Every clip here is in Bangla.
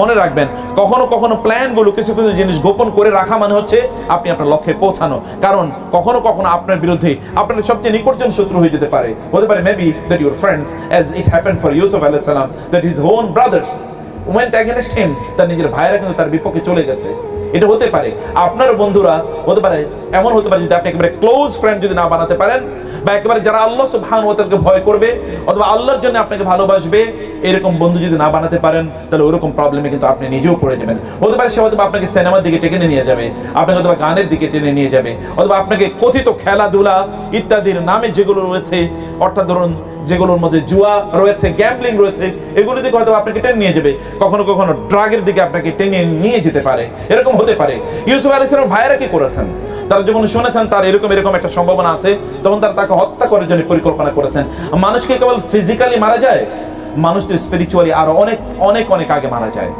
মনে রাখবেন, কখনো কখনো প্ল্যানগুলো কিছু কিছু জিনিস গোপন করে রাখা মানে হচ্ছে আপনি আপনার লক্ষ্যে পৌঁছানো। কারণ কখনো কখনো আপনার বিরুদ্ধে আপনার সবচেয়ে নিকটজন শত্রু হয়ে যেতে পারে। হতে পারে maybe that your friends as it happen for Yusuf আলাইহিস সালাম that his own brothers went against him তার নিজের ভাইয়েরা কিন্তু তার বিপক্ষে চলে গেছে। এটা হতে পারে। আপনার বন্ধুরা হতে পারে, এমন হতে পারে যদি আপনি একেবারে ক্লোজ ফ্রেন্ড যদি না বানাতে পারেন বা একেবারে যারা আল্লাহ সুবহানাহু ওয়া তাআলাকে ভয় করবে অথবা আল্লাহর জন্য আপনাকে ভালোবাসবে, এরকম বন্ধু যদি না বানাতে পারেন, তাহলে ওরকম প্রবলেমে কিন্তু আপনি নিজেও পড়ে যাবেন। হতে পারে সে হয়তো আপনাকে সিনেমার দিকে টেনে নিয়ে যাবে, আপনাকে হয়তো গানের দিকে টেনে নিয়ে যাবে, অথবা আপনাকে কথিত খেলাধুলা ইত্যাদির নামে যেগুলো রয়েছে, অর্থাৎ ধরুন যেগুলোর মধ্যে জুয়া রয়েছে গ্যাম্বলিং রয়েছে, এগুলো দিকে হয়তো আপনাকে টেনে নিয়ে যাবে। কখনো কখনো ড্রাগের দিকে আপনাকে টেনে নিয়ে যেতে পারে, এরকম হতে পারে। ইউসুফ আলী ভাইয়েরা কি করেছেন? তারা যখন শুনেছেন তার এরকম এরকম একটা সম্ভাবনা আছে, তখন তারা তাকে হত্যা করার জন্য পরিকল্পনা করেছেন। মানুষকে কেবল ফিজিক্যালি মারা যায়? মানুষ তো স্পিরিচুয়ালি আরও অনেক অনেক অনেক আগে মারা যায়।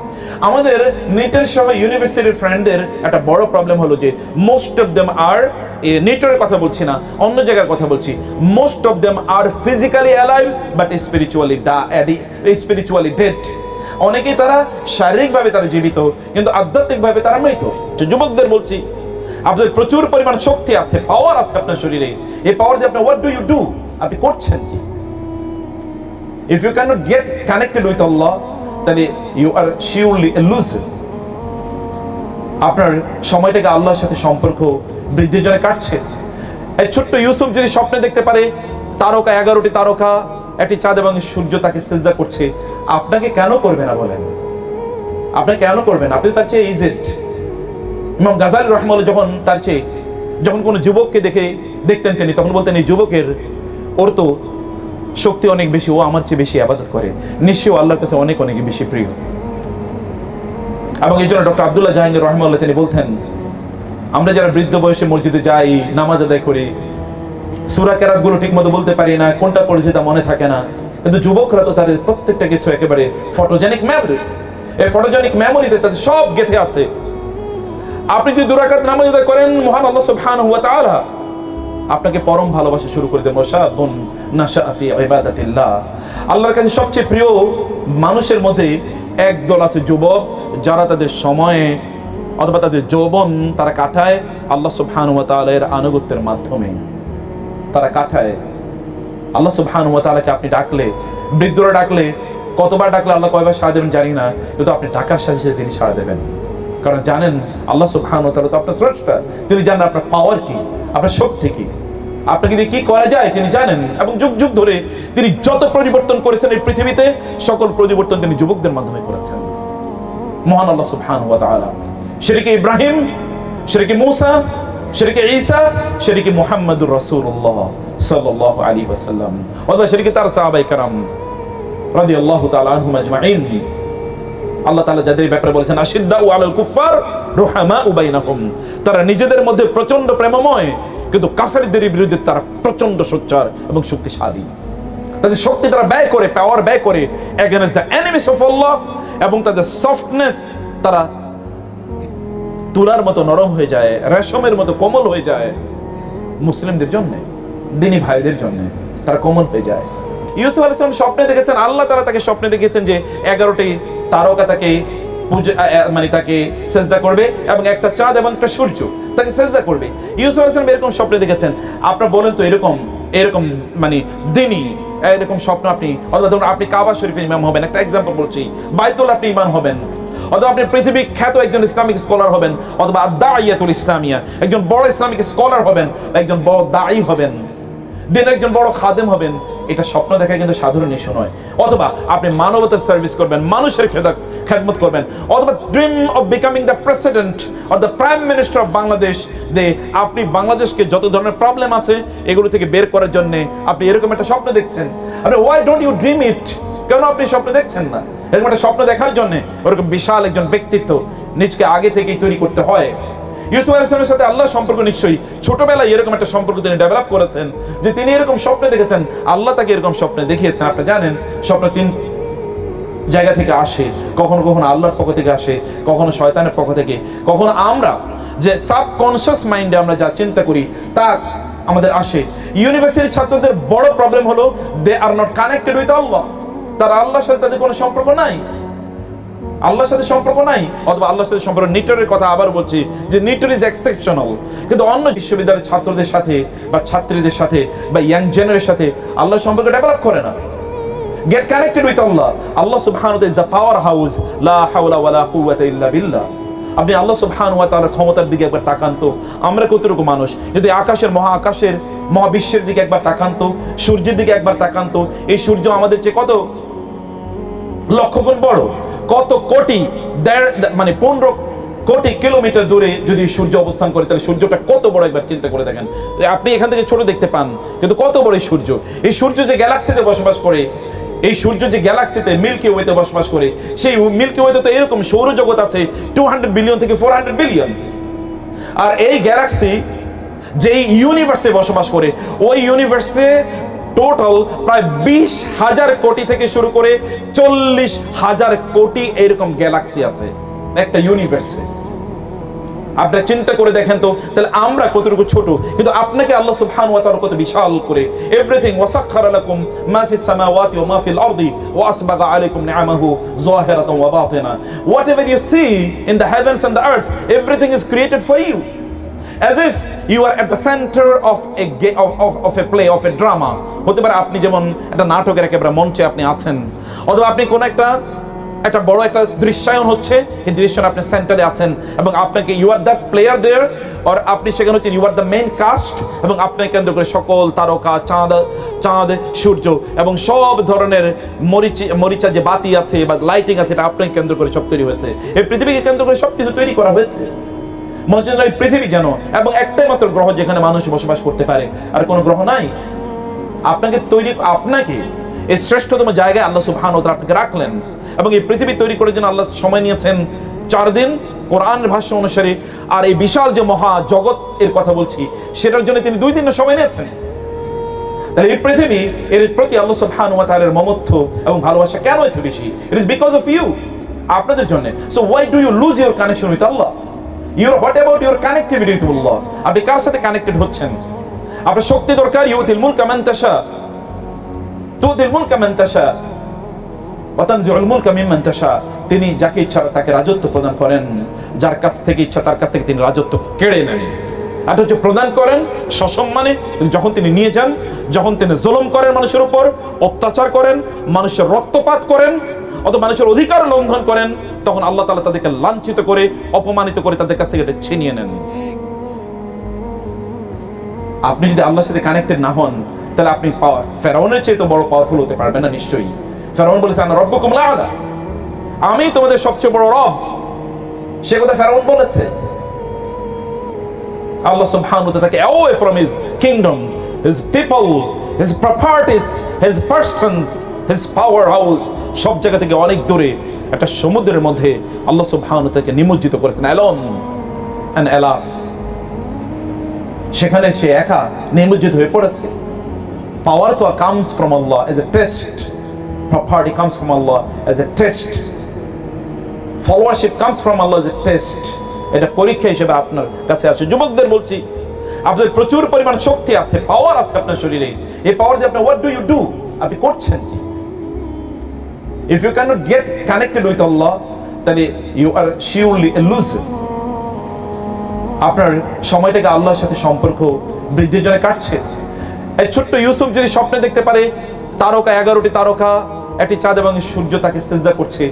আমাদের নেটের সহ ইউনিভার্সিটির ফ্রেন্ডদের একটা বড় প্রবলেম হলো যে মোস্ট অফ দেম আর নেটের কথা বলছি না, অন্য জায়গার কথা বলছি। Most of them are physically alive but spiritually ডা স্পিরিচুয়ালি ডেড অনেকেই তারা শারীরিকভাবে তারা জীবিত, কিন্তু আধ্যাত্মিকভাবে তারা মৃত। যুবকদের বলছি আপনাদের প্রচুর পরিমাণ শক্তি আছে পাওয়ার আছে আপনার শরীরে। এই পাওয়ার দিয়ে আপনি হোয়াট ডু ইউ ডু আপনি করছেন কি? If you can not get connected with Allah তাহলে ইউ আর শিওরলি লুজ আপনার সময়টাকে আল্লাহর সাথে সম্পর্ক বৃদ্ধির জন্য কাটছে। এই ছোট্ট ইউসুফ যদি স্বপ্নে দেখতে পারে, তারকা এগারোটি তারকা, একটি চাঁদ এবং সূর্য তাকে সেজদা করছে, আপনাকে কেন করবে না বলেন? আপনাকে কেন করবেন আপনি তার চেয়ে ইজেট ইমাম গাজালি রহমাল যখন তার চেয়ে, যখন কোনো যুবককে দেখে দেখতেন তিনি, তখন বলতেন, এই যুবকের ওর তো শক্তি অনেক বেশি, ও আমার চেয়ে বেশি আবাদত করে। নিশ্চয়ই ও আল্লাহর কাছে অনেক অনেক বেশি প্রিয়। এবং এই জন্য ডক্টর আবদুল্লাহ জাহাঙ্গীর রহমাল্লাহ তিনি বলতেন, আমরা যারা বৃদ্ধ বয়সে মসজিদে যাই, নামাজ আদায় করি, সুরা কেরাতগুলো ঠিক মতো বলতে পারি না, কোনটা পড়েছে তা মনে থাকে না, কিন্তু যুবকরা তো তাদের প্রত্যেকটা কিছু একেবারে ফটোজেনিক মেমোরি এই ফটোজেনিক মেমোরিতে তাদের সব গেথে আছে। আপনি যদি দুরাকাত নামাজ আদায় করেন, মহান আল্লাহ সুবহানাহু ওয়া তাআলা আপনাকে পরম ভালোবাসা শুরু করে দেবেন ওয়াশাবুন নাশা ফি ইবাদাতিল্লাহ। আল্লাহর কাছে সবচেয়ে প্রিয় মানুষের মধ্যে একদল আছে যুবক, যারা তাদের সময়ে অথবা তাদের যৌবন তারা কাটায় আল্লাহ সুবহানাহু ওয়া তাআলার আনুগত্যের মাধ্যমে। তারা কাটায়। আল্লাহ সুবহানাহু ওয়া তাআলাকে আপনি ডাকলে, বৃদ্ধরা ডাকলে, কতবার ডাকলে আল্লাহ কয়বার সাড়া দেবেন জানি না, কিন্তু আপনি ডাকার সাথে সাথে তিনি সাড়া দেবেন। কারণ জানেন আল্লাহ সুবহানাহু ওয়া তাআলা তো আপনার স্রষ্টা তিনি জানেন আপনার পাওয়ার কি আপনার শক্তি কি আপনাকে দিয়ে কি করা যায় তিনি জানেন এবং যুগ যুগ ধরে তিনি যত পরিবর্তন করেছেন এই পৃথিবীতে সকল পরিবর্তন তিনি যুবকদের মাধ্যমে করেছেন মহান আল্লাহ সুবহানাহু ওয়া তাআলা শরীকে ইব্রাহিম শরীকে মুসা শরীকে ঈসা শরীকে মুহাম্মদুর রাসূলুল্লাহ সাল্লাল্লাহু আলাইহি ওয়াসাল্লাম অথবা শরীকে তার সাহাবায়ে کرام রাদিয়াল্লাহু তাআলা আনহুম আজমাইন আল্লাহ তাআলা যাদের ব্যাপারে বলেছেন আশিদ্দা ও আলাল কুফার রুহামা উবাইনাহুম তারা নিজেদের মধ্যে প্রচণ্ড প্রেমময়, কিন্তু কাফেরদের বিরুদ্ধে তারা প্রচণ্ড সোচ্চার এবং শক্তিশালী। তাদের শক্তি তারা ব্যয় করে পাওয়ার ব্যয় করে against the enemies of Allah এবং তাদের সফটনেস তারা তুলার মতো নরম হয়ে যায়, রেশমের মতো কোমল হয়ে যায়, মুসলিমদের জন্য, দিনী ভাইদের জন্য তারা কোমল হয়ে যায়। ইউসুফ আলাইসলাম স্বপ্নে দেখেছেন, আল্লাহ তারা তাকে স্বপ্নে দেখেছেন যে এগারোটি তারকা তাকে পূজা মানে তাকে সেজদা করবে এবং একটা চাঁদ এবং একটা সূর্য তাকে সেজদা করবে। ইউসুফ আলাইসলাম এরকম স্বপ্নে দেখেছেন। আপনার বলেন তো এরকম এরকম মানে দিনই এরকম স্বপ্ন আপনি, অথবা ধরুন আপনি কাবা শরীফের ইমাম হবেন, একটা এক্সাম্পল বলছি, বাইতুল আপনি ইমাম হবেন, অথবা আপনি পৃথিবী খ্যাত একজন ইসলামিক স্কলার হবেন, অথবা দাইয়াতুল ইসলামিয়া, একজন বড় ইসলামিক স্কলার হবেন, একজন বড় দায়ী হবেন, দিন একজন বড় খাদেম হবেন এটা স্বপ্ন দেখা কিন্তু সাধারণ ইস্যু নয়। অথবা আপনি মানবতার সার্ভিস করবেন, মানুষের খেদা- খেদমত করবেন। অথবা dream of becoming the president of the prime minister of Bangladesh দে আপনি বাংলাদেশকে যত ধরনের প্রবলেম আছে এগুলো থেকে বের করার জন্য আপনি এরকম একটা স্বপ্ন দেখছেন। আপনি why don't you dream it কেন আপনি স্বপ্ন দেখছেন না? এরকম একটা স্বপ্ন দেখার জন্য ওরকম বিশাল একজন ব্যক্তিত্ব নিজকে আগে থেকেই তৈরি করতে হয়। ইউসুফ আলাইসলামের সাথে আল্লাহ সম্পর্ক নিশ্চয়ই। ছোটবেলায় এরকম একটা সম্পর্ক তিনি ডেভেলপ করেছেন, যে তিনি এরকম স্বপ্নে দেখেছেন, আল্লাহ তাকে এরকম স্বপ্নে দেখিয়েছেন। আপনি জানেন, স্বপ্ন তিন জায়গা থেকে আসে, কখনো কখনো আল্লাহর পক্ষ থেকে আসে, কখনো শয়তানের পক্ষ থেকে। কখনো আমরা যে সাবকনশিয়াস মাইন্ডে আমরা যা চিন্তা করি, তা আমাদের আসে। ইউনিভার্সিটির ছাত্রদের বড় প্রবলেম হলো they are not connected with Allah তারা আল্লাহর সাথে তাদের কোনো সম্পর্ক নাই। আল্লাহর সাথে সম্পর্ক নাই, অথবা আল্লাহর সাথে সম্পর্ক নিটরের কথা আবার বলছি যে নিটর ইজ এক্সেপশনাল কিন্তু অন্য বিশ্ববিদ্যালয়ের ছাত্রদের সাথে বা ছাত্রীদের সাথে বা ইয়াং জেনারের সাথে আল্লাহর সম্পর্ক ডেভেলপ করে না। Get connected with Allah Allah সুবহানাহু ইজ দ্য পাওয়ার হাউস লা হাওলা ওয়ালা কুওয়াতা ইল্লা বিল্লাহ। আপনি আল্লাহ সুবহানাহু ওয়া তাআলার ক্ষমতার দিকে একবার তাকান তো। আমরা কতটুকু মানুষ? যদি আকাশের মহা আকাশের মহাবিশ্বের দিকে একবার তাকান তো, সূর্যের দিকে একবার তাকান তো, এই সূর্য আমাদের চেয়ে কত লক্ষ গুণ বড়? কত কোটি, দেড় মানে পনেরো কোটি কিলোমিটার দূরে যদি সূর্য অবস্থান করে, তাহলে সূর্যটা কত বড় একবার চিন্তা করে দেখেন। আপনি এখান থেকে ছোট দেখতে পান, কিন্তু কত বড় এই সূর্য। এই সূর্য যে গ্যালাক্সিতে বসবাস করে, এই সূর্য যে গ্যালাক্সিতে মিল্কি ওয়েতে বসবাস করে, সেই মিল্কি ওয়েতে তো এরকম সৌরজগৎ আছে টু হান্ড্রেড বিলিয়ন থেকে ফোর হান্ড্রেড বিলিয়ন আর এই গ্যালাক্সি যেই ইউনিভার্সে বসবাস করে, ওই ইউনিভার্সে টোটাল প্রায় বিশ হাজার কোটি থেকে শুরু করে চল্লিশ হাজার কোটি এরকম গ্যালাক্সি আছে, একটা ইউনিভার্সে আপনি চিন্তা করে দেখেন তো, তাহলে আমরা কতটুকু ছোট? কিন্তু আপনাকে আল্লাহ সুবহানাহু ওয়া তাআলা কত বিশাল করে। এভরিথিং ওয়াসাখখারা লাকুম মা ফিস সামাওয়াতি ওয়া মা ফিল আরদি, ওয়া আসবাগা আলাইকুম নি'আমাহু যাহিরাতান ওয়া বাতিনা। You see in the heavens and the earth, everything is created for you as are at the center of a ga- of, of, of a play of a drama. হতে পারে আপনি যেমন একটা নাটকের একেবারে মঞ্চে আপনি আছেন অথবা আপনি কোন একটা একটা বড় একটা দৃশ্যায়ন হচ্ছে এই দৃশ্যায়ন আপনি সেন্টারে আছেন এবং আপনাকে you are the player there আর আপনি সেখানে হচ্ছেন you are the main cast এবং আপনাকে কেন্দ্র করে সকল তারকা চাঁদ চাঁদ সূর্য এবং সব ধরনের মরিচি মরিচা যে বাতি আছে বা লাইটিং আছে এটা আপনাকে কেন্দ্র করে সব তৈরি হয়েছে। এই পৃথিবীকে কেন্দ্র করে সব কিছু তৈরি করা হয়েছে। এই পৃথিবী যেন। এবং একটাই মাত্র গ্রহ যেখানে মানুষ বসবাস করতে পারে। আর কোনো গ্রহ নাই? আপনাকে তৈরি, আপনাকে এই শ্রেষ্ঠতম জায়গায় আল্লাহ সুবহানাহু ওয়া তাআলা আপনাকে রাখলেন। এবং এই পৃথিবী তৈরি করার জন্য আল্লাহ সময় নিয়েছেন চার দিন কোরআনের ভাষ্য অনুসারে। আর এই বিশাল যে মহা জগৎ এর কথা বলছি, সেটার জন্য তিনি দুই দিনের সময় নিয়েছেন। তাহলে এই পৃথিবী, এর প্রতি আল্লাহ সুবহানাহু ওয়া তাআলার মমত্ব এবং ভালোবাসা কেন এত বেশি? It is because of you আপনাদের জন্য। So why do you lose your connection with Allah your what about your connectivity Allah আপনি কার সাথে কানেক্টেড হচ্ছেন? আপনার শক্তি দরকার? মুলকা মুলকা মুলকা মিম্মান তাশা। তিনি যাকে ইচ্ছা তাকে রাজত্ব প্রদান করেন। যার কাছ থেকে ইচ্ছা তার কাছ থেকে তিনি রাজত্ব কেড়ে নেন। এটা হচ্ছে প্রদান করেন সসম্মানে। যখন তিনি নিয়ে যান, যখন তিনি জুলুম করেন মানুষের উপর, অত্যাচার করেন, মানুষের রক্তপাত করেন অত মানুষের অধিকার লঙ্ঘন করেন, তখন আল্লাহ তাআলা তাদেরকে লাঞ্ছিত করে, অপমানিত করে তাদের কাছ থেকে এটা ছিনিয়ে নেন। আপনি যদি আল্লাহর সাথে কানেক্টেড না হন, তাহলে আপনি ফেরাউনের চেয়ে তো বড় পাওয়ারফুল হতে পারবেন না, নিশ্চয়ই। ফেরাউন বলেছে আনা রব্বকুম লাআলা। আমি তোমাদের সবচেয়ে বড় রব। সে কথা ফেরাউন বলেছে। আল্লাহ সুবহানাহু ওয়া তাআলা তাকে away from his kingdom, his people, his properties, his his power house, সব জায়গা থেকে অনেক দূরে, একটা সমুদ্রের মধ্যে আল্লাহ সুবহানাহু তাআলাকে নিমজ্জিত করেছেন। অ্যালন অ্যান্ড এলাস সেখানে সে একা নিমজ্জিত হয়ে পড়েছে। পাওয়ার তো comes from Allah as a test property comes from Allah as a test followership comes from Allah as a test এটা পরীক্ষা হিসেবে আপনার কাছে আসে। যুবকদের বলছি, আপনাদের প্রচুর পরিমাণ শক্তি আছে পাওয়ার আছে আপনার শরীরে। এই পাওয়ার দিয়ে আপনি হোয়াট ডু ইউ ডু আপনি করছেন you can not get connected with Allah তাহলে you are surely a loser আপনার সময়টাকে আল্লাহর সাথে সম্পর্ক বৃদ্ধির জন্য কাটছে। এই ছোট্ট ইউসুফ যদি স্বপ্নে দেখতে পারে, তারকা এগারোটি তারকা, একটি চাঁদ এবং সূর্য তাকে সেজদা করছে,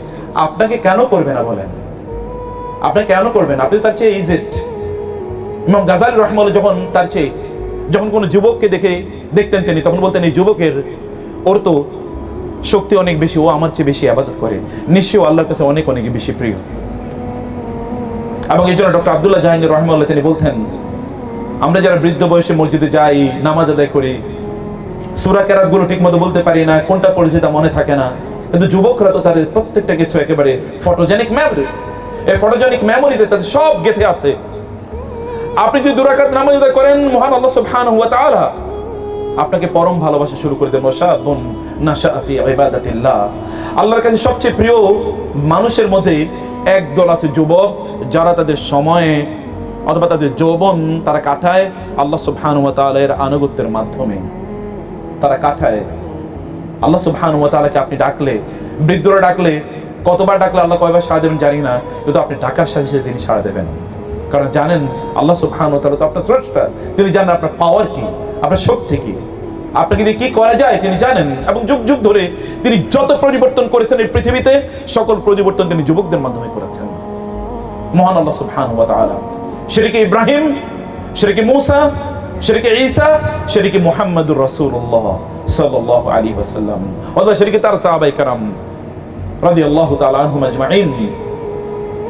আপনাকে কেন করবে না বলেন? আপনাকে কেন করবেন? আপনি তার চেয়ে ইজেট ইমাম গাজালি রহমাল যখন তার চেয়ে, যখন কোনো যুবককে দেখে, দেখতেন তিনি, তখন বলতেন, এই যুবকের ওর তো শক্তি অনেক বেশি, ও আমার চেয়ে বেশি আবাদত করে। নিশ্চয়ই আল্লাহর কাছে অনেক অনেক বেশি প্রিয়। এবং এই জন্য ডক্টর আবদুল্লাহ জাহাঙ্গীর রহমাল্লাহ তিনি বলতেন, আমরা যারা বৃদ্ধ বয়সে মসজিদে যাই, নামাজ আদায় করি, সুরা কেরাতগুলো ঠিক মতো বলতে পারি না, কোনটা পড়েছে তা মনে থাকে না। কিন্তু যুবকরা তো তাদের প্রত্যেকটা কিছু একেবারে ফটোজেনিক মেমোরি এই ফটোজেনিক মেমোরিতে তাদের সব গেথে আছে। আপনি যদি দুরাকাত নামাজ আদায় করেন, মহান আল্লাহ সুবহানাহু ওয়া তাআলা আপনাকে পরম ভালোবাসা শুরু করে ইবাদাতিল্লাহ। আল্লাহর কাছে সবচেয়ে প্রিয় মানুষের মধ্যে একদল আছে যুবক, যারা তাদের সময়ে অথবা তাদের যৌবন তারা কাটায় আল্লাহ সুবহানাহু আনুগত্যের মাধ্যমে। তারা কাটায়। আল্লাহ সুবহানাহু আপনি ডাকলে, বৃদ্ধরা ডাকলে, কতবার ডাকলে আল্লাহ কয়বার সাড়া দেবেন জানি না, কিন্তু আপনি ডাকার সাথে সাথে তিনি সাড়া দেবেন। কারণ জানেন, আল্লাহ সুবহানাহু ওয়া তো আপনার স্রষ্টা, তিনি জানেন আপনার পাওয়ার কি। আপনার শক্তি কি আপনাকে দিয়ে কি করা যায় তিনি জানেন এবং যুগ যুগ ধরে তিনি যত পরিবর্তন করেছেন এই পৃথিবীতে সকল পরিবর্তন তিনি যুবকদের মাধ্যমে করেছেন মহান আল্লাহ সুবহানাহু ওয়া তাআলা শরীকে ইব্রাহিম শরীকে মুসা শরীকে ঈসা শরীকে মুহাম্মদুর রাসূলুল্লাহ সাল্লাল্লাহু আলাইহি ওয়াসাল্লাম অথবা শরীকে তার সাহাবায়ে کرام রাদিয়াল্লাহু তাআলা আনহুম আজমাইন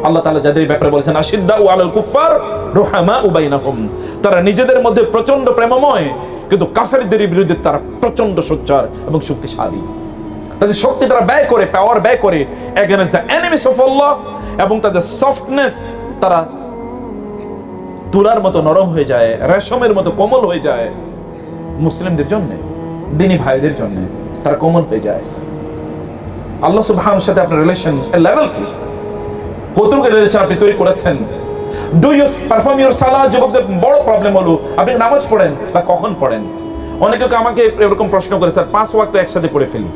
আল্লাহ তাআলা যাদের ব্যাপারে বলেছেন আশিদ্দা ও আলাল কুফার রুহামা উবাইনাহুম তারা নিজেদের মধ্যে প্রচণ্ড প্রেমময়, কিন্তু কাফেরদের বিরুদ্ধে তারা প্রচণ্ড সোচ্চার এবং শক্তিশালী। তাদের শক্তি তারা ব্যয় করে পাওয়ার ব্যয় করে against the enemies of Allah এবং তাদের সফটনেস তারা তুলার মতো নরম হয়ে যায়, রেশমের মতো কোমল হয়ে যায়, মুসলিমদের জন্য, দিনী ভাইদের জন্য তারা কোমল হয়ে যায়। আল্লাহ সুবহানের সাথে আপনার রিলেশন লেভেল কি? কতটুকু রিলেশন আপনি তৈরি করেছেন? ডু ইউ পারফর্ম ইউর সালা যুবকদের বড় প্রবলেম হলো, আপনি নামাজ পড়েন বা কখন পড়েন? অনেকে আমাকে এরকম প্রশ্ন করে, স্যার, পাঁচ ওয়াক্ত একসাথে পড়ে ফেলি।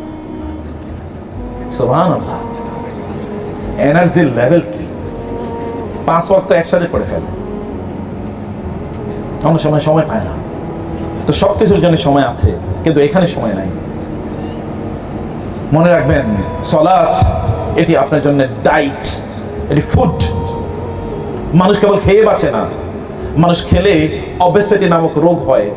এনার্জির লেভেল কি? পাঁচ ওয়াক্ত একসাথে পড়ে ফেলে। অনেক সময় সময় পায় না। তো সব কিছুর জন্য সময় আছে, কিন্তু এখানে সময় নাই। মনে রাখবেন, সলাৎ, এটি আপনার জন্য ডাইট এটি ফুড মানুষ কেবল খেয়ে বাঁচে না। মানুষ খেলে অবেসিটি নামক রোগ হয়।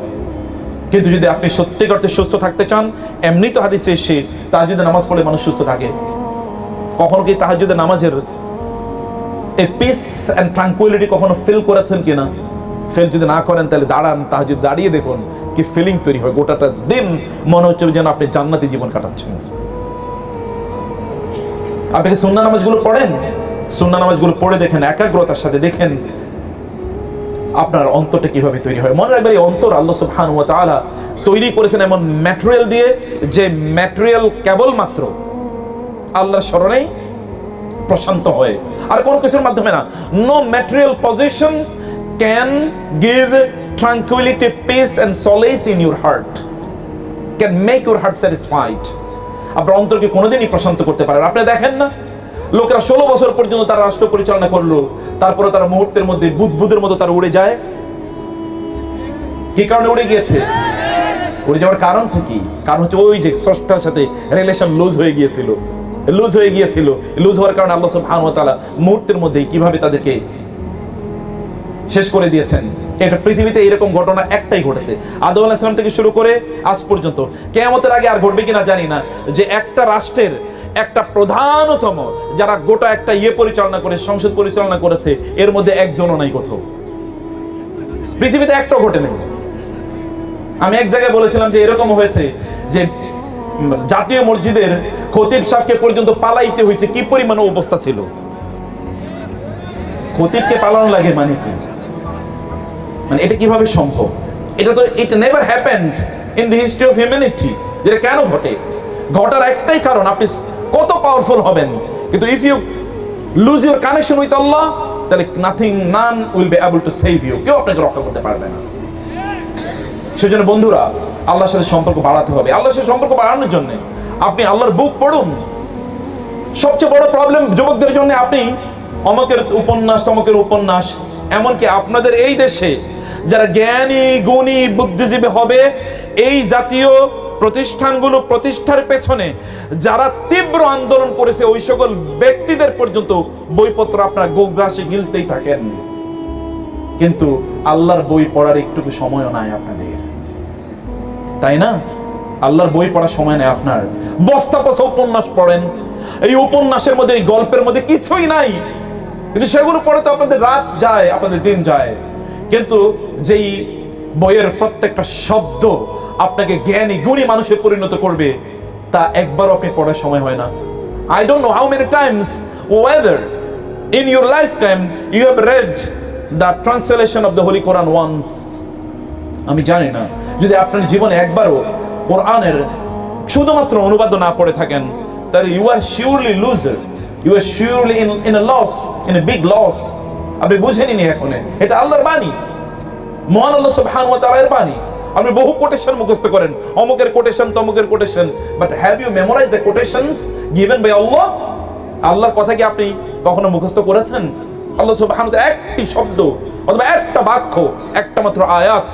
কিন্তু যদি আপনি সত্যি করতে সুস্থ থাকতে চান এমনি তো হাদিসে এসে তাহাজুদে নামাজ পড়লে মানুষ সুস্থ থাকে। কখনো কি তাহাজুদে নামাজের এ পিস অ্যান্ড ট্রাঙ্কুইলিটি কখনো ফিল করেছেন কিনা? ফিল যদি না করেন, তাহলে দাঁড়ান তাহা যদি দাঁড়িয়ে দেখুন কি ফিলিং তৈরি হয়। গোটাটা দিন মনে হচ্ছে যেন আপনি জান্নাতি জীবন কাটাচ্ছেন। আপনি কি সুন্না নামাজগুলো পড়েন? সুন্না নামাজগুলো পড়ে দেখেন, একাগ্রতার সাথে দেখেন আপনার অন্তরটা কীভাবে তৈরি হয়। মনে রাখবেন, এই অন্তর আল্লাহ সুবহানাহু ওয়া তাআলা তৈরি করেছেন এমন ম্যাটেরিয়াল দিয়ে, যে ম্যাটেরিয়াল কেবলমাত্র আল্লাহর স্মরণেই প্রশান্ত হয়। আর কোনো কিছুর মাধ্যমে না। No material position can give tranquillity peace and solace in your heart can make your heart satisfied আপনার অন্তরকে কোনোদিনই প্রশান্ত করতে পারেন আপনি দেখেন না লোকেরা ষোলো বছর পর্যন্ত তারা রাষ্ট্র পরিচালনা করল। তারপরে তারা মুহূর্তের মধ্যে বুদবুদের মতো তারা উড়ে যায়। কি কারণে উড়ে গিয়েছে? উড়ে যাওয়ার কারণ কি? কারণ হচ্ছে ওই যে স্রষ্টার সাথে রিলেশন লুজ হয়ে গিয়েছিল। লুজ হয়ে গিয়েছিল। লুজ হওয়ার কারণে আল্লাহ সুবহানাহু তাআলা মুহূর্তের মধ্যেই কীভাবে তাদেরকে শেষ করে দিয়েছেন? এটা পৃথিবীতে এরকম ঘটনা একটাই ঘটেছে। আদম আলাহ ইসলাম থেকে শুরু করে আজ পর্যন্ত। কেয়ামতের আগে আর ঘটবে কিনা জানি না। যে একটা রাষ্ট্রের একটা প্রধানতম যারা গোটা একটা ইয়ে পরিচালনা করে, সংসদ পরিচালনা করেছে, এর মধ্যে একজনও নাই কোথাও। পৃথিবীতে একটাও ঘটে নেই। আমি এক জায়গায় বলেছিলাম যে এরকম হয়েছে যে জাতীয় মসজিদের খতিব সাহেবকে পর্যন্ত পালাইতে হয়েছে, কি পরিমাণ অবস্থা ছিল? খতিবকে পালানো লাগে মানে কি? মানে এটা কীভাবে সম্ভব? এটা তো it never happened in the history of humanity যেটা কেন ঘটে? ঘটার একটাই কারণ, আপনি কত পাওয়ারফুল হবেন। কিন্তু if you lose your connection with Allah তাহলে nothing none will be able to save you কেউ আপনাকে রক্ষা করতে পারবে না। সেজন্য বন্ধুরা, আল্লাহর সাথে সম্পর্ক বাড়াতে হবে। আল্লাহর সাথে সম্পর্ক বাড়ানোর জন্য আপনি আল্লাহর বুক পড়ুন। সবচেয়ে বড় প্রবলেম যুবকদের জন্য আপনি অমকের উপন্যাস, তমকের উপন্যাস, এমনকি আপনাদের এই দেশে যারা জ্ঞানী, গুণী, বুদ্ধিজীবী হবে, এই জাতীয় প্রতিষ্ঠানগুলো প্রতিষ্ঠার পেছনে যারা তীব্র আন্দোলন করেছে, ওই সকল ব্যক্তিদের পর্যন্ত বইপত্র আপনার গোগ্রাসে গিলতেই থাকেন। কিন্তু আল্লাহর বই পড়ার একটুকু সময়ও নাই আপনাদের। তাই না? আল্লাহর বই পড়ার সময় নেই আপনার। বস্তা উপন্যাস পড়েন। এই উপন্যাসের মধ্যে, এই গল্পের মধ্যে কিছুই নাই। কিন্তু সেগুলো পড়ে তো আপনাদের রাত যায়, আপনাদের দিন যায়। কিন্তু যেই বইয়ের প্রত্যেকটা শব্দ আপনাকে জ্ঞানী, গুণী মানুষে পরিণত করবে। তা একবারও আপনি পড়ার সময় হয় না। I don't know how many times whether in your lifetime you have read the translation of the holy Quran once আমি জানি না, যদি আপনার জীবনে একবারও কোরআনের শুধুমাত্র অনুবাদ না পড়ে থাকেন, তাহলে you are surely loser you are surely in in a loss in a big loss আপনি বুঝে নিন এখন। এটা আল্লাহর বাণী। মহান আল্লাহ সুবহান ওয়া তাআলার বাণী। আপনি বহু কোটেশন মুখস্থ করেন। অমুকের quotation তমুকের quotation but have you memorise the quotations given by Allah আল্লাহর কথা কি আপনি কখনো মুখস্থ করেছেন? আল্লাহ সুবহান একটি শব্দ অথবা একটা বাক্য, একটা মাত্র আয়াত,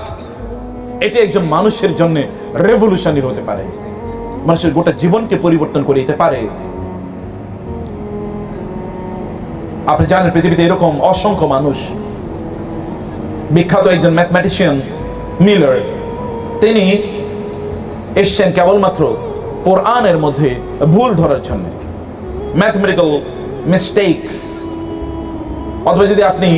এটি একজন মানুষের জন্য রেভলিউশনারি হতে পারে। মানুষের গোটা জীবনকে পরিবর্তন করে দিতে পারে। আপনি জানেন পৃথিবীতে এরকম অসংখ্য মানুষ। বিখ্যাত একজন ম্যাথমেটিশিয়ান মিলার তিনি এসছেন কেবলমাত্র কোরআনের মধ্যে ভুল ধরার জন্য। ম্যাথমেটিক্যাল মিস্টেকস অথবা যদি আপনি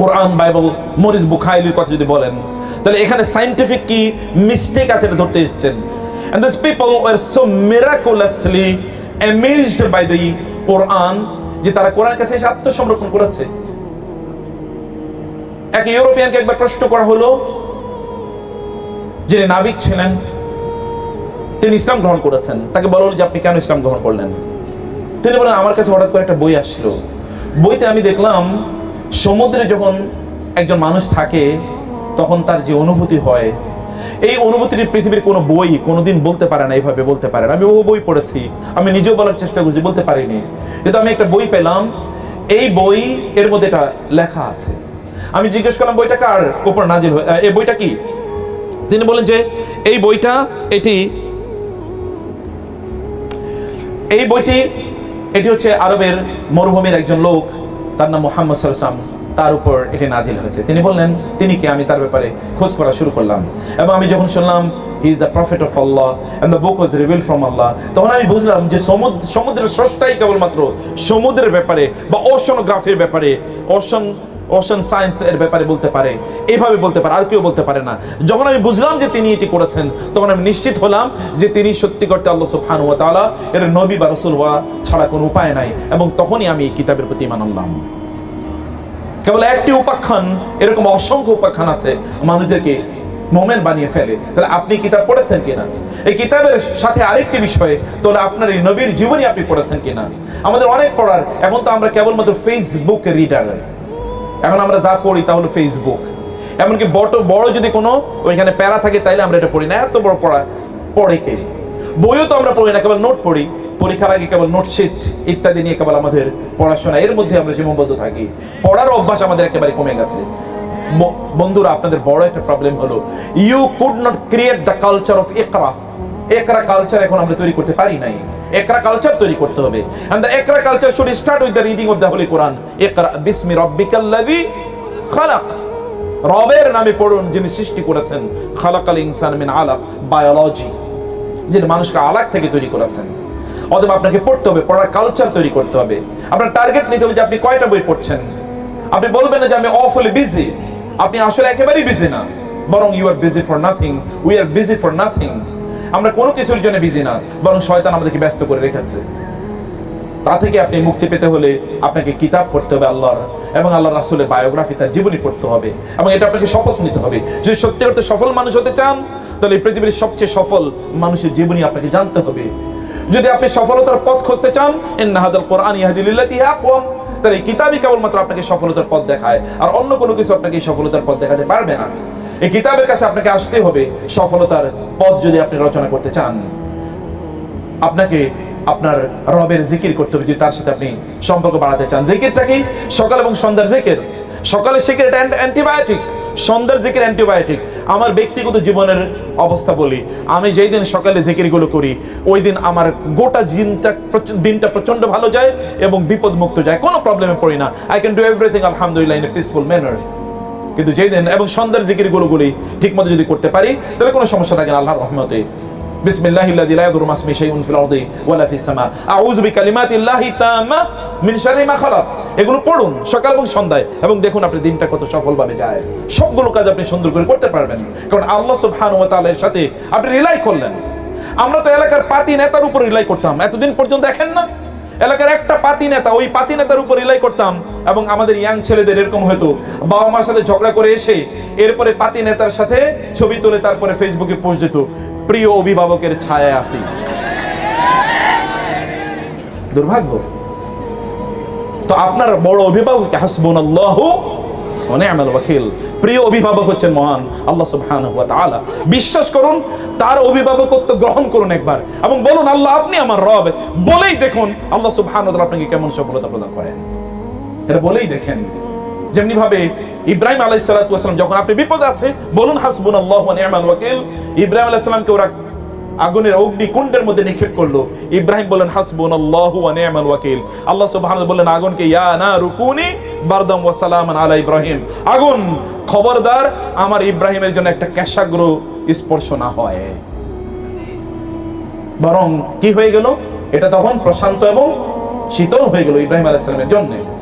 কোরআন, বাইবেল, মরিস, বুখাইলির কথা যদি বলেন, তাহলে এখানে সাইন্টিফিক কি মিস্টেক আছে এটা ধরতে এসেছেন। And these people were so miraculously amazed by the কোরআন যে তারা কোরআন কাছে এসে আত্মসমর্পণ করেছে। এক ইউরোপিয়ানকে একবার প্রশ্ন করা হলো যিনি নাবিক ছিলেন, তিনি ইসলাম গ্রহণ করেছেন। তাকে বলা হলো যে আপনি কেন ইসলাম গ্রহণ করলেন? তিনি বলেন, আমার কাছে হঠাৎ করে একটা বই আসছিল। বইতে আমি দেখলাম, সমুদ্রে যখন একজন মানুষ থাকে, তখন তার যে অনুভূতি হয়, এই অনুভূতিটি পৃথিবীর কোনো বই কোনোদিন বলতে পারে না, এইভাবে বলতে পারে না। আমি বহু বই পড়েছি, আমি নিজেও বলার চেষ্টা করছি, বলতে পারিনি। কিন্তু আমি একটা বই পেলাম, এই বই, এর মধ্যে এটা লেখা আছে। আমি জিজ্ঞেস করলাম, বইটা কার উপর নাজিল হয়ে- এই বইটা কি? তিনি বলেন যে, এই বইটা, এটি, এই বইটি, এটি হচ্ছে আরবের মরুভূমির একজন লোক, তার নাম মোহাম্মদ সাল্লাম তার উপর এটি নাজিল হয়েছে। তিনি বললেন, তিনি কে? আমি তার ব্যাপারে খোঁজ করা শুরু করলাম। এবং আমি যখন শুনলাম he is the prophet of Allah and the book was reveal from Allah তখন আমি বুঝলাম যে সমুদ্র, সমুদ্রের স্রষ্টাই কেবলমাত্র সমুদ্রের ব্যাপারে বা ওশনোগ্রাফির ব্যাপারে ওশন ওশন সায়েন্স এর ব্যাপারে বলতে পারে এইভাবে বলতে পারে, আর কেউ বলতে পারে না। যখন আমি বুঝলাম যে তিনি এটি করেছেন, তখন আমি নিশ্চিত হলাম যে তিনি সত্যি করতে আল্লাহ সুবহান ওয়া তাআলা এর নবী বা রসুল হওয়া ছাড়া কোনো উপায় নাই, এবং তখনই আমি এই কিতাবের প্রতি ইমান আনলাম। কেবল একটি উপাখ্যান, এরকম অসংখ্য উপাখ্যান আছে, মানুষদেরকে মোমেন বানিয়ে ফেলে। তাহলে আপনি কিতাব পড়েছেন কিনা? এই কিতাবের সাথে আরেকটি বিষয়, তাহলে আপনার এই নবীর জীবনী আপনি পড়েছেন কিনা? আমাদের অনেক পড়ার, এখন তো আমরা কেবলমাত্র ফেসবুক রিডার এখন আমরা যা পড়ি তা হলো ফেসবুক এমনকি বড় বড় যদি কোনো ওইখানে প্যারা থাকে, তাইলে আমরা এটা পড়ি না। এত বড় পড়া, পড়ে কে? বইও তো আমরা পড়ি না, কেবল নোট পড়ি। পরীক্ষার আগে কেবল নোটশিট ইত্যাদি নিয়ে কেবল আমাদের পড়াশোনা। এর মধ্যে আমরা সীমাবদ্ধ থাকি। পড়ার অভ্যাস আমাদের একেবারে কমে গেছে। বন্ধুরা, আপনাদের বড় একটা প্রবলেম হলো you could not create the culture of একরা একরা কালচার এখন আমরা তৈরি করতে পারি নাই। একরা কালচার তৈরি করতে হবে। এন্ড দ্য একরা culture should start with the reading of the holy Quran একরা বিসমি রাব্বিকাল্লাযী খালাক। রবের নামে পড়ুন যিনি সৃষ্টি করেছেন। খালাকাল ইনসান মিন আলাক বায়োলজি যিনি মানুষকে আলাক থেকে তৈরি করেছেন। অথবা আপনাকে পড়তে হবে, পড়ার কালচার তৈরি করতে হবে। আপনার টার্গেট নিতে হবে যে আপনি কয়টা বই পড়ছেন। আপনি বলবেন না যে আমি অফুলি বিজি আপনি আসলে একেবারেই বিজি না। বরং you are busy for nothing we are busy for nothing আমরা কোনো কিছুর জন্য বিজি না, বরং শয়তান আমাদেরকে ব্যস্ত করে রেখেছে। তা থেকে আপনি মুক্তি পেতে হলে আপনাকে কিতাব পড়তে হবে আল্লাহর, এবং আল্লাহ রাসুলের বায়োগ্রাফি তার জীবনী পড়তে হবে, এবং এটা আপনাকে শপথ নিতে হবে। যদি সত্যি করতে সফল মানুষ হতে চান, তাহলে এই পৃথিবীর সবচেয়ে সফল মানুষের জীবনী আপনাকে জানতে হবে। যদি আপনি সফলতার পথ খুঁজতে চান ইন্নাহাদাল কোরআন ইয়াহদিলিল্লাতি আকওয়াম তাহলে কিতাবই কেবলমাত্র আপনাকে সফলতার পথ দেখায়, আর অন্য কোনো কিছু আপনাকে সফলতার পথ দেখাতে পারবে না। এই কিতাবের কাছে আপনাকে আসতে হবে সফলতার পথ যদি আপনি রচনা করতে চান। আপনাকে আপনার রবের জিকির করতে হবে যদি তার সাথে আপনি সম্পর্ক বাড়াতে চান। জিকিরটা কি? সকাল এবং সন্ধ্যার জিকির। সকালে জিকির এটা অ্যান্টিবায়োটিক। সন্ধ্যার জিকির অ্যান্টিবায়োটিক। আমার ব্যক্তিগত জীবনের অবস্থা বলি, আমি যেই দিন সকালে জিকিরগুলো করি, ওই দিন আমার গোটা প্রচ- দিনটা প্রচণ্ড ভালো যায় এবং বিপদ মুক্ত যায়। কোনো প্রবলেমে পড়ি না। আই ক্যান ডু এভরিথিং আলহামদুলিল্লাহ ইন এ পিসফুল ম্যানার কিন্তু যেই দিন এবং সন্ধ্যার জিকির গুলোগুলি ঠিক মতো যদি করতে পারি, তাহলে কোনো সমস্যা থাকে না, আল্লাহর রহমতে। বিসমিল্লাহি আল্লাযী লা ইয়াদুররু মা ইসমিহি শাইউন ফিল আরদি ওয়ালা ফিস সামা। আউযু বিকালিমাতিল্লাহি তাম্মা মিন শাররি মা খালাক। এগুলো পড়ুন সকাল এবং সন্ধ্যায় এবং দেখুন আপনার দিনটা কত সফলভাবে যায়। সবগুলো কাজ আপনি সুন্দর করে করতে পারবেন। কারণ আল্লাহ সুবহানাহু ওয়া তাআলার সাথে আপনি রিলাই করলেন। আমরা তো এলাকার পাতি নেতার উপর রিলাই করতাম। এতদিন পর্যন্ত দেখেন না। এলাকার একটা পাতি নেতা, ওই পাতি নেতার উপর রিলাই করতাম এবং আমাদের ইয়াং ছেলেদের এরকম হতো। বাবা মার সাথে ঝগড়া করে এসে এরপরে পাতি নেতার সাথে ছবি তুলে তারপরে ফেসবুকে পোস্ট দিত, প্রিয় অভিভাবকের ছায়া আছি। দুর্ভাগ্য। তো আপনার বড় অভিভাবক হাসবুন আল্লাহ ওয়া নি'মাল ওয়াকিল। প্রিয় অভিভাবক হচ্ছেন মহান আল্লাহ সুবহানাহু বিশ্বাস করুন তার অভিভাবকত্ব গ্রহণ করুন একবার এবং বলুন, আল্লাহ, আপনি আমার রব। বলেই দেখুন, আল্লাহ সুবহানাহু ওয়া আপনাকে কেমন সফলতা প্রদান করেন। এটা বলেই দেখেন। যেমনি ভাবে ইব্রাহিম সালাতু যখন আপনি বিপদ আছে, বলুন, হাসবুনাল্লাহু ওয়া নি'মাল ওয়াকিল। ইব্রাহিম আলাইহিস সালামকে ওরা আগুনের অগ্নি কুণ্ডের মধ্যে নিক্ষেপ করল। ইব্রাহিম বললেন হাসবুনাল্লাহু ওয়া নি'মাল ওয়াকিল। আল্লাহ সুবহানাহু বলেন আগুনকে ইয়া না রুকুনি বারদাম ওয়া আলা ইব্রাহিম। আগুন, খবরদার, আমার ইব্রাহিমের জন্য একটা ক্যাশাগ্র স্পর্শ না হয়। বরং কি হয়ে গেল? এটা তখন প্রশান্ত এবং শীতল হয়ে গেল ইব্রাহিম আলাহিসের জন্যে জন্য।